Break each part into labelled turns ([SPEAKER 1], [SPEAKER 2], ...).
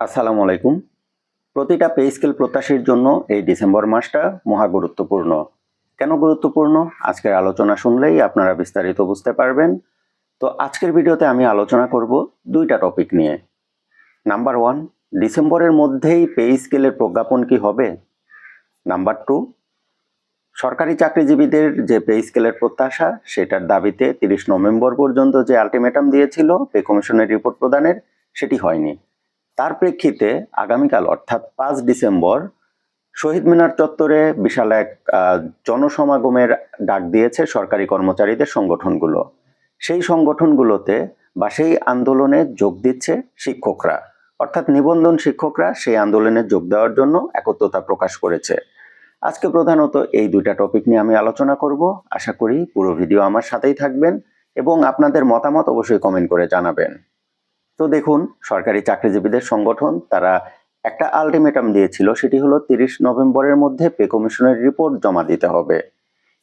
[SPEAKER 1] আসসালামু আলাইকুম। প্রতিটা পে স্কেল প্রত্যাশীর জন্য এই ডিসেম্বর মাসটা মহা গুরুত্বপূর্ণ। কেন গুরুত্বপূর্ণ? আজকের আলোচনা শুনলেই আপনারা বিস্তারিত বুঝতে পারবেন। তো আজকের ভিডিওতে আমি আলোচনা করব দুইটা টপিক নিয়ে। নাম্বার ওয়ান, ডিসেম্বরের মধ্যেই পে স্কেলের প্রজ্ঞাপন কি হবে? নাম্বার টু, সরকারি চাকরিজীবীদের যে পে স্কেলের প্রত্যাশা, সেটার দাবিতে তিরিশ নভেম্বর পর্যন্ত যে আলটিমেটাম দিয়েছিল পে কমিশনের রিপোর্ট প্রদানের, সেটি হয়নি। তার প্রেক্ষিতে আগামীকাল, অর্থাৎ পাঁচ ডিসেম্বর, শহীদ মিনার চত্বরে বিশাল এক জনসমাগমের ডাক দিয়েছে সরকারি কর্মচারীদের সংগঠনগুলো। সেই সংগঠনগুলোতে বা সেই আন্দোলনে যোগ দিচ্ছে শিক্ষকরা। অর্থাৎ নিবন্ধন শিক্ষকরা সেই আন্দোলনে যোগ দেওয়ার জন্য একত্রতা প্রকাশ করেছে। আজকে প্রধানত এই দুইটা টপিক নিয়ে আমি আলোচনা করব। আশা করি পুরো ভিডিও আমার সাথেই থাকবেন এবং আপনাদের মতামত অবশ্যই কমেন্ট করে জানাবেন। তো দেখুন, সরকারি চাকরিজীবীদের সংগঠন তারা একটা আলটিমেটাম দিয়েছিল, সেটি হলো তিরিশ নভেম্বরের মধ্যে পে কমিশনের রিপোর্ট জমা দিতে হবে।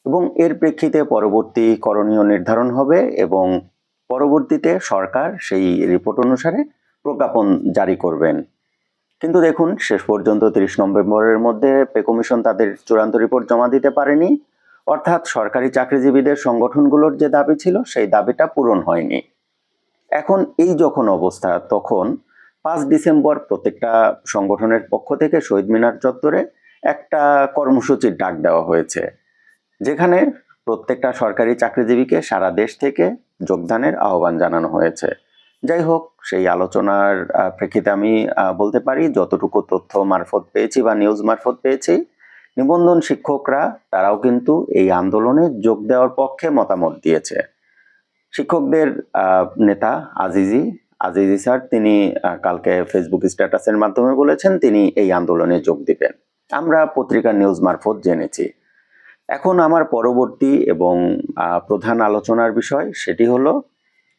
[SPEAKER 1] এবং এর প্রেক্ষিতে পরবর্তী করণীয় নির্ধারণ হবে এবং পরবর্তীতে সরকার সেই রিপোর্ট অনুসারে প্রজ্ঞাপন জারি করবেন। কিন্তু দেখুন, শেষ পর্যন্ত তিরিশ নভেম্বরের মধ্যে পে কমিশন তাদের চূড়ান্ত রিপোর্ট জমা দিতে পারেনি। অর্থাৎ সরকারি চাকরিজীবীদের সংগঠনগুলোর যে দাবি ছিল, সেই দাবিটা পূরণ হয়নি। এখন এই যখন অবস্থা, তখন পাঁচ ডিসেম্বর প্রত্যেকটা সংগঠনের পক্ষ থেকে শহীদ মিনার চত্বরে একটা কর্মসূচির ডাক দেওয়া হয়েছে, যেখানে প্রত্যেকটা সরকারি চাকরিজীবীকে সারা দেশ থেকে যোগদানের আহ্বান জানানো হয়েছে। যাই হোক, সেই আলোচনার প্রেক্ষিতে আমি বলতে পারি যতটুকু তথ্য মারফত পেয়েছি বা নিউজ মারফত পেয়েছি, নিবন্ধন শিক্ষকরা, তারাও কিন্তু এই আন্দোলনে যোগ দেওয়ার পক্ষে মতামত দিয়েছে। শিক্ষকদের নেতা আজিজি আজিজি স্যার তিনি কালকে ফেসবুক স্ট্যাটাসের মাধ্যমে বলেছেন তিনি এই আন্দোলনে যোগ দিবেন। আমরা পত্রিকার নিউজ মারফত জেনেছি। এখন আমার পরবর্তী এবং প্রধান আলোচনার বিষয় সেটি হলো,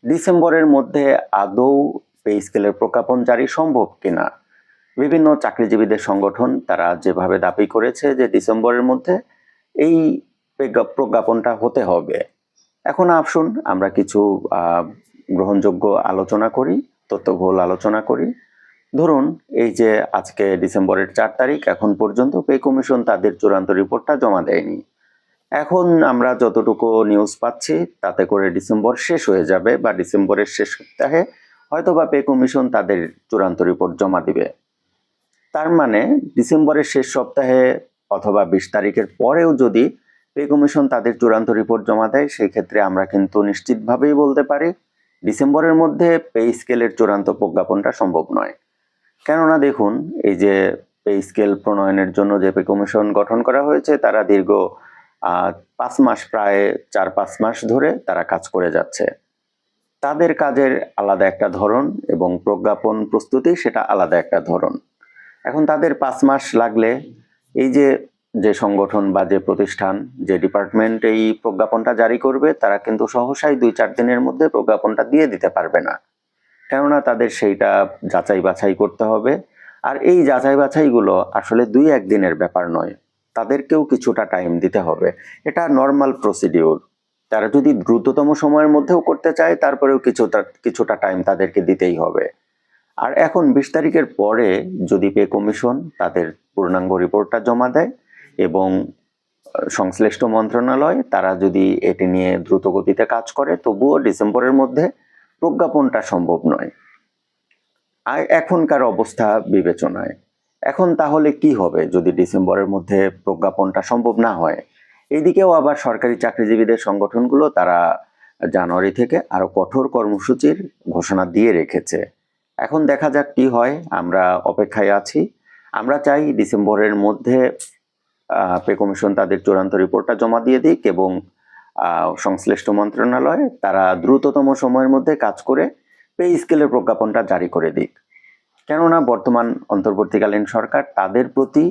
[SPEAKER 1] ডিসেম্বরের মধ্যে আদৌ পে স্কেলের প্রজ্ঞাপন জারি সম্ভব কিনা? বিভিন্ন চাকরিজীবীদের সংগঠন তারা যেভাবে দাবি করেছে যে ডিসেম্বরের মধ্যে এই প্রজ্ঞাপনটা হতে হবে। এখন আসুন, আমরা কিছু গ্রহণযোগ্য আলোচনা করি, তথ্যবহুল আলোচনা করি। ধরুন, এই যে আজকে ডিসেম্বরের চার তারিখ, এখন পর্যন্ত পে কমিশন তাদের চূড়ান্ত রিপোর্টটা জমা দেয়নি। এখন আমরা যতটুকু নিউজ পাচ্ছি, তাতে করে ডিসেম্বর শেষ হয়ে যাবে বা ডিসেম্বরের শেষ সপ্তাহে হয়তো বা পে কমিশন তাদের চূড়ান্ত রিপোর্ট জমা দিবে। তার মানে ডিসেম্বরের শেষ সপ্তাহে অথবা বিশ তারিখের পরেও যদি পে কমিশন তাদের চূড়ান্ত রিপোর্ট জমা দেয়, সেই ক্ষেত্রে আমরা কিন্তু নিশ্চিতভাবেই বলতে পারি ডিসেম্বরের মধ্যে পে স্কেলের চূড়ান্ত প্রজ্ঞাপনটা সম্ভব নয়। কেননা দেখুন, এই যে পে স্কেল প্রণয়নের জন্য যে পে কমিশন গঠন করা হয়েছে, তারা দীর্ঘ পাঁচ মাস, প্রায় চার পাঁচ মাস ধরে তারা কাজ করে যাচ্ছে। তাদের কাজের আলাদা একটা ধরন এবং প্রজ্ঞাপন প্রস্তুতি সেটা আলাদা একটা ধরন। এখন তাদের পাঁচ মাস লাগলে এই যে যে সংগঠন বা যে প্রতিষ্ঠান, যে ডিপার্টমেন্ট এই প্রজ্ঞাপনটা জারি করবে, তারা কিন্তু সহসাই দুই চার দিনের মধ্যে প্রজ্ঞাপনটা দিয়ে দিতে পারবে না। কেননা তাদের সেইটা যাচাই বাছাই করতে হবে। আর এই যাচাই বাছাইগুলো আসলে দুই একদিনের ব্যাপার নয়। তাদেরকেও কিছুটা টাইম দিতে হবে। এটা নর্মাল প্রসিডিউর তারা যদি দ্রুততম সময়ের মধ্যেও করতে চায়, তারপরেও কিছুটা কিছুটা টাইম তাদেরকে দিতেই হবে। আর এখন বিশ তারিখের পরে যদি পে কমিশন তাদের পূর্ণাঙ্গ রিপোর্টটা জমা দেয় এবং সংশ্লিষ্ট মন্ত্রণালয়, তারা যদি এটি নিয়ে দ্রুত গতিতে কাজ করে, তবুও ডিসেম্বরের মধ্যে প্রজ্ঞাপনটা সম্ভব নয়। আর এখনকার অবস্থা বিবেচনায়। এখন তাহলে কি হবে যদি ডিসেম্বরের মধ্যে প্রজ্ঞাপনটা সম্ভব না হয়? এদিকেও আবার সরকারি চাকরিজীবীদের সংগঠনগুলো তারা জানুয়ারি থেকে আরও কঠোর কর্মসূচির ঘোষণা দিয়ে রেখেছে। এখন দেখা যাক কি হয়, আমরা অপেক্ষায় আছি। আমরা চাই ডিসেম্বরের মধ্যে পে কমিশন তাদের চূড়ান্ত রিপোর্টটা জমা দিয়ে দিক এবং সংশ্লিষ্ট মন্ত্রণালয় তারা দ্রুততম সময়ের মধ্যে কাজ করে পে স্কেলের প্রজ্ঞাপনটা জারি করে দিক। কেননা বর্তমান অন্তর্বর্তীকালীন সরকার তাদের প্রতি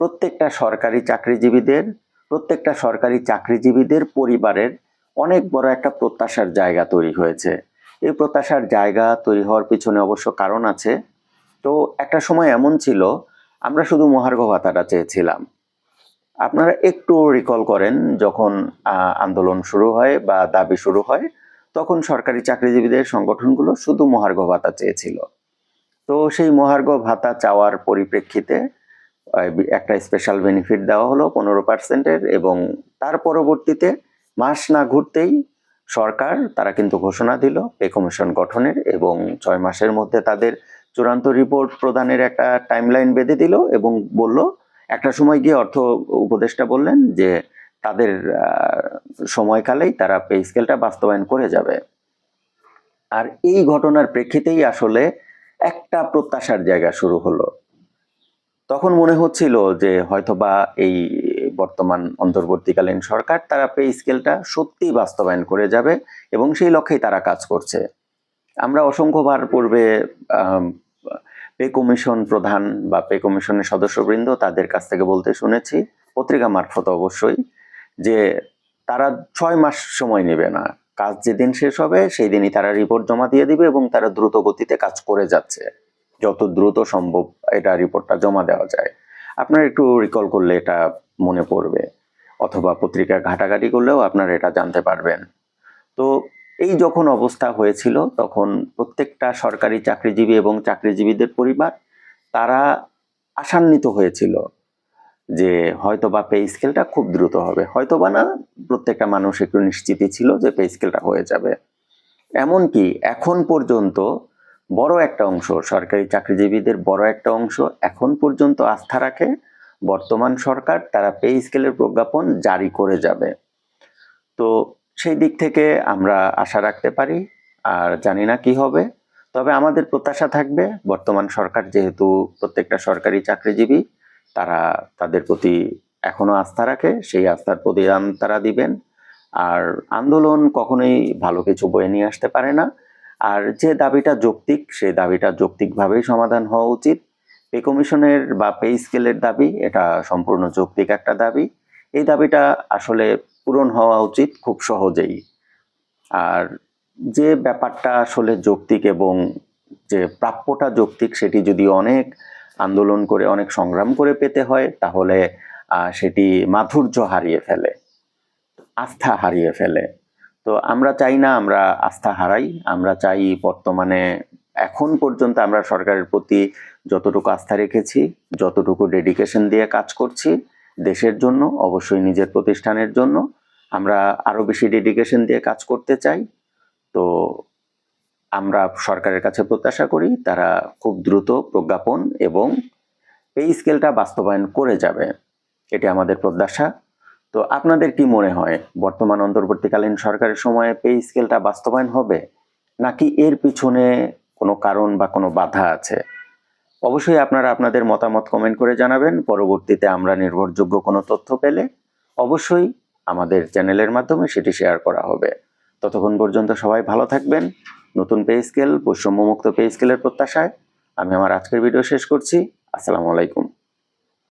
[SPEAKER 1] প্রত্যেকটা সরকারি চাকরিজীবীদের, প্রত্যেকটা সরকারি চাকরিজীবীদের পরিবারের অনেক বড় একটা প্রত্যাশার জায়গা তৈরি হয়েছে। এই প্রত্যাশার জায়গা তৈরি হওয়ার পিছনে অবশ্য কারণ আছে। তো একটা সময় এমন ছিল, আমরা শুধু মহার্ঘ ভাতাটা চেয়েছিলাম। আপনারা একটু রিকল করেন যখন আন্দোলন শুরু হয় বা দাবি শুরু হয়, তখন সরকারি চাকরিজীবীদের সংগঠনগুলো শুধু মহার্ঘ ভাতা চেয়েছিল। তো সেই মহার্ঘ ভাতা চাওয়ার পরিপ্রেক্ষিতে একটা স্পেশাল বেনিফিট দেওয়া হলো পনেরো পার্সেন্টের এবং তার পরবর্তীতে মাস না ঘুরতেই সরকার, তারা কিন্তু ঘোষণা দিল পে কমিশন গঠনের এবং ছয় মাসের মধ্যে তাদের চূড়ান্ত রিপোর্ট প্রদানের একটা টাইমলাইন বেঁধে দিল এবং বলল একটা সময় গিয়ে অর্থ উপদেষ্টা বললেন যে তাদের সময়কালেই তারা পে স্কেলটা বাস্তবায়ন করে যাবে। আর এই ঘটনার প্রেক্ষিতেই আসলে একটা প্রত্যাশার জায়গা শুরু হলো। তখন মনে হচ্ছিল যে হয়তোবা এই বর্তমান অন্তর্বর্তীকালীন সরকার তারা পে স্কেলটা সত্যি বাস্তবায়ন করে যাবে এবং সেই লক্ষ্যেই তারা কাজ করছে। আমরা অসংখ্যবার পূর্বে পে কমিশন প্রধান বা পে কমিশনের সদস্যবৃন্দ তাদের কাছ থেকে বলতে শুনেছি, পত্রিকা মারফত অবশ্যই, যে তারা ছয় মাস সময় নেবে না। কাজ যেদিন শেষ হবে সেই দিনই তারা রিপোর্ট জমা দিয়ে দিবে এবং তারা দ্রুত গতিতে কাজ করে যাচ্ছে। যত দ্রুত সম্ভব এটা রিপোর্টটা জমা দেওয়া যায়। আপনার একটু রিকল করলে এটা মনে পড়বে, অথবা পত্রিকা ঘাটাঘাটি করলেও আপনারা এটা জানতে পারবেন। তো এই যখন অবস্থা হয়েছিল, তখন প্রত্যেকটা সরকারি চাকরিজীবী এবং চাকরিজীবীদের পরিবার, তারা আশান্বিত হয়েছিল যে হয়তো বা পে স্কেলটা খুব দ্রুত হবে। হয়তো বা না, প্রত্যেকটা মানুষ একটু নিশ্চিতই ছিল যে পে স্কেলটা হয়ে যাবে। এমনকি এখন পর্যন্ত বড় একটা অংশ, সরকারি চাকরিজীবীদের বড় একটা অংশ এখন পর্যন্ত আস্থা রাখে, বর্তমান সরকার তারা পে স্কেলের প্রজ্ঞাপন জারি করে যাবে। তো সেই দিক থেকে আমরা আশা রাখতে পারি, আর জানি না কি হবে। তবে আমাদের প্রত্যাশা থাকবে, বর্তমান সরকার যেহেতু প্রত্যেকটা সরকারি চাকরিজীবী, তারা তাদের প্রতি এখনও আস্থা রাখে, সেই আস্থার প্রতিদান তারা দিবেন। আর আন্দোলন কখনোই ভালো কিছু বয়ে নিয়ে আসতে পারে না। আর যে দাবিটা যৌক্তিক সেই দাবিটা যৌক্তিকভাবেই সমাধান হওয়া উচিত। পে কমিশনের বা পে স্কেলের দাবি, এটা সম্পূর্ণ যৌক্তিক একটা দাবি। এই দাবিটা আসলে পূরণ হওয়া উচিত খুব সহজেই। আর যে ব্যাপারটা আসলে যৌক্তিক এবং যে প্রাপ্যটা যৌক্তিক সেটি যদি অনেক আন্দোলন করে, অনেক সংগ্রাম করে পেতে হয়, তাহলে সেটি মাধুর্য হারিয়ে ফেলে, আস্থা হারিয়ে ফেলে। তো আমরা চাই না আমরা আস্থা হারাই, আমরা চাই বর্তমানে, এখন পর্যন্ত আমরা সরকারের প্রতি যতটুকু আস্থা রেখেছি, যতটুকু ডেডিকেশন দিয়ে কাজ করছি দেশের জন্য, অবশ্যই নিজের প্রতিষ্ঠানের জন্য। আমরা আরও বেশি ডেডিকেশন দিয়ে কাজ করতে চাই। তো আমরা সরকারের কাছে প্রত্যাশা করি তারা খুব দ্রুত প্রজ্ঞাপন এবং এই স্কেলটা বাস্তবায়ন করে যাবে। এটি আমাদের প্রত্যাশা। তো আপনাদের কি মনে হয়, বর্তমান অন্তর্বর্তীকালীন সরকারের সময়ে পে স্কেলটা বাস্তবায়ন হবে? নাকি এর পিছনে কোনো কারণ বা কোনো বাধা আছে? অবশ্যই আপনারা আপনাদের মতামত কমেন্ট করে জানাবেন। পরবর্তীতে আমরা নির্ভরযোগ্য কোনো তথ্য পেলে অবশ্যই আমাদের চ্যানেলের মাধ্যমে সেটি শেয়ার করা হবে। ততক্ষণ পর্যন্ত সবাই ভালো থাকবেন। নতুন পে স্কেল বৈষম্যমুক্ত পে স্কেলের প্রত্যাশায় আমি আমার আজকের ভিডিও শেষ করছি। আসসালামু আলাইকুম।